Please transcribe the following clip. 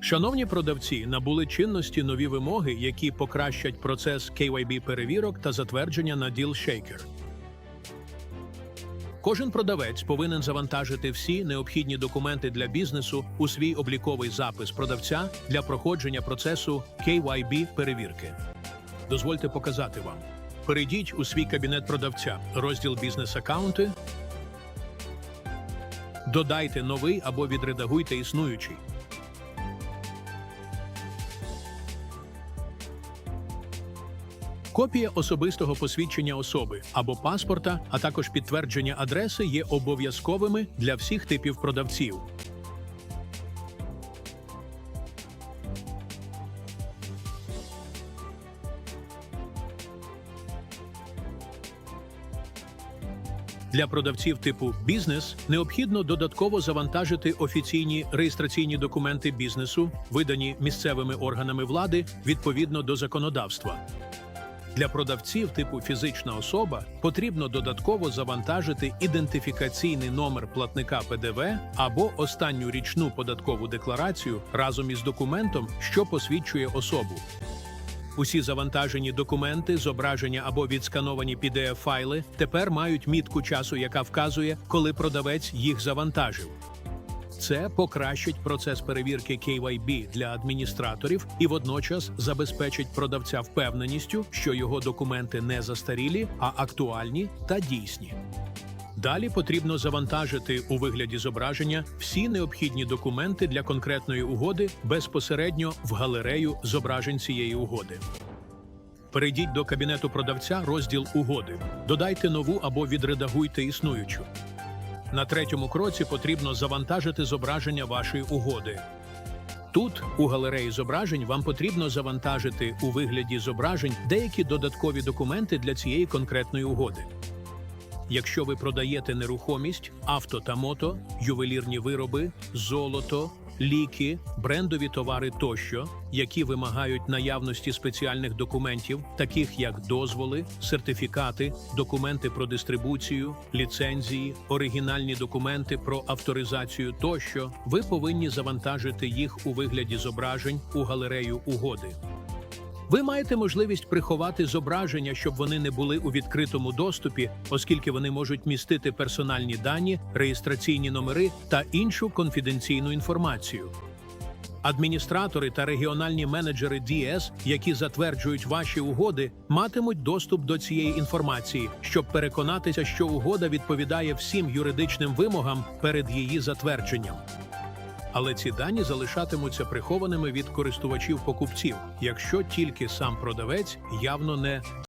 Шановні продавці, набули чинності нові вимоги, які покращать процес KYB перевірок та затвердження на DealShaker. Кожен продавець повинен завантажити всі необхідні документи для бізнесу у свій обліковий запис продавця для проходження процесу KYB перевірки. Дозвольте показати вам. Перейдіть у свій кабінет продавця, розділ бізнес-аккаунти, додайте новий або відредагуйте існуючий. Копія особистого посвідчення особи або паспорта, а також підтвердження адреси є обов'язковими для всіх типів продавців. Для продавців типу бізнес необхідно додатково завантажити офіційні реєстраційні документи бізнесу, видані місцевими органами влади відповідно до законодавства. Для продавців типу фізична особа потрібно додатково завантажити ідентифікаційний номер платника ПДВ або останню річну податкову декларацію разом із документом, що посвідчує особу. Усі завантажені документи, зображення або відскановані PDF-файли тепер мають мітку часу, яка вказує, коли продавець їх завантажив. Це покращить процес перевірки KYB для адміністраторів і водночас забезпечить продавця впевненістю, що його документи не застарілі, а актуальні та дійсні. Далі потрібно завантажити у вигляді зображення всі необхідні документи для конкретної угоди безпосередньо в галерею зображень цієї угоди. Перейдіть до кабінету продавця, розділ угоди. Додайте нову або відредагуйте існуючу. На третьому кроці потрібно завантажити зображення вашої угоди. Тут, у галереї зображень, вам потрібно завантажити у вигляді зображень деякі додаткові документи для цієї конкретної угоди. Якщо ви продаєте нерухомість, авто та мото, ювелірні вироби, золото, ліки, брендові товари тощо, які вимагають наявності спеціальних документів, таких як дозволи, сертифікати, документи про дистрибуцію, ліцензії, оригінальні документи про авторизацію тощо, ви повинні завантажити їх у вигляді зображень у галерею угоди. Ви маєте можливість приховати зображення, щоб вони не були у відкритому доступі, оскільки вони можуть містити персональні дані, реєстраційні номери та іншу конфіденційну інформацію. Адміністратори та регіональні менеджери DS, які затверджують ваші угоди, матимуть доступ до цієї інформації, щоб переконатися, що угода відповідає всім юридичним вимогам перед її затвердженням. Але ці дані залишатимуться прихованими від користувачів покупців, якщо тільки сам продавець явно не